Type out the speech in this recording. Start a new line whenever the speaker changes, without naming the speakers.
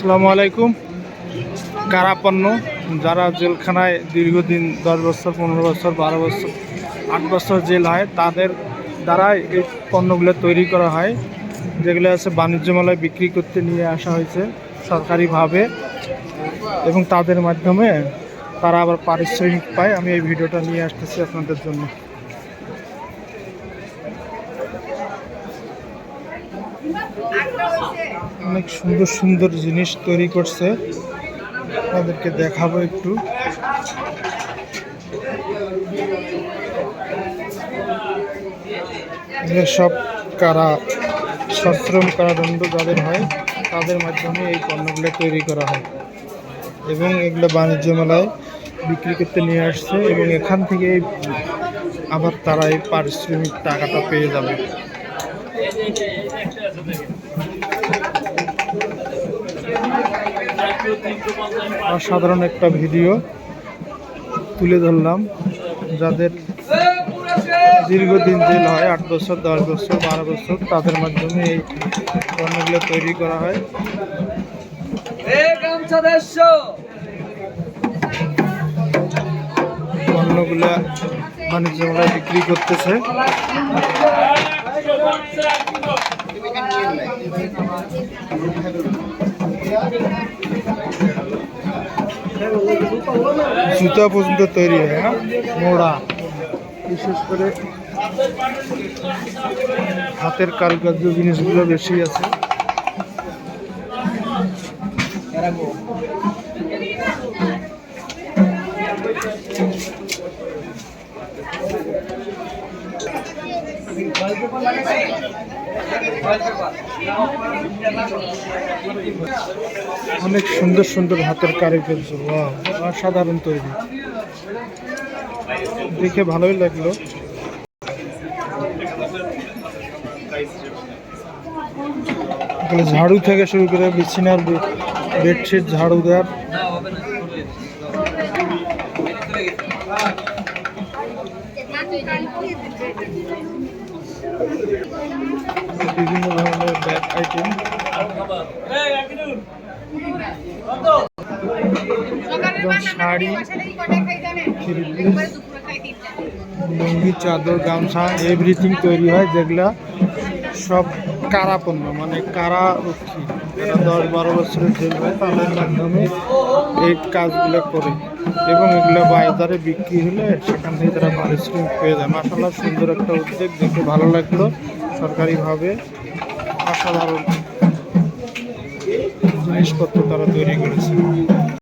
আসসালামু আলাইকুম। কারাপণ্য যারা জেলখানায় দীর্ঘদিন দশ বছর, পনেরো বছর, বারো বছর, আট বছর জেল হয়, তাদের দ্বারাই এই পণ্যগুলো তৈরি করা হয়। যেগুলো আছে বাণিজ্য মেলায় বিক্রি করতে নিয়ে আসা হয়েছে সরকারিভাবে এবং তাদের মাধ্যমে তারা আবার পারিশ্রমিক পায়। আমি এই ভিডিওটা নিয়ে আসতেছি আপনাদের জন্য। অনেক সুন্দর সুন্দর জিনিস তৈরি করছে। আপনাদেরকে দেখাবো একটু। সব কারা, সশ্রম কারাদণ্ড যাদের হয়, তাদের মাধ্যমে এই পণ্যগুলো তৈরি করা হয়। এবং এগুলো বাণিজ্য মেলায় বিক্রি করতে নিয়ে আসছে এবং এখান থেকে আবার তারা এই পারিশ্রমিক টাকাটা পেয়ে যাবে। অসাধারণ একটা ভিডিও তুলে ধরলাম, যাদের দীর্ঘদিন জেল হয়, আট বছর, দশ বছর, বারো বছর, তাদের মাধ্যমে এই পণ্যগুলো তৈরি করা হয়। পণ্যগুলা বাণিজ্য মেলায় বিক্রি করতেছে। জুতা পর্যন্ত তৈরি হয় হ্যাঁ? মোড়া। বিশেষ করে হাতের কারুকার্য জিনিসগুলো বেশি আছে। অনেক সুন্দর সুন্দর হাতের বাহ অসাধারণ তৈরি। দেখে ভালোই লাগল। ঝাড়ু থেকে শুরু করে বিছানার বেডশিট, ঝাড়ু দেওয়ার। বিভিন্ন ধরনের ব্যাগ আইটেম শাড়ি, লুঙ্গি, চাদর, গামছা এভরিথিং তৈরি হয় যেগুলা সব কারা পণ্য মানে কারা রক্ষী দশ বারো বছরের জেল হয়, তাদের মাধ্যমে এই কাজগুলো করে। এবং এগুলো বাজারে বিক্রি হলে সেখান থেকে তারা পারিশ্রমিক পেয়ে যায়। মাসাল্লাহ সুন্দর একটা উদ্যোগ। দেখে ভালো লাগল সরকারিভাবে। অসাধারণ জিনিসপত্র তারা তৈরি করেছে।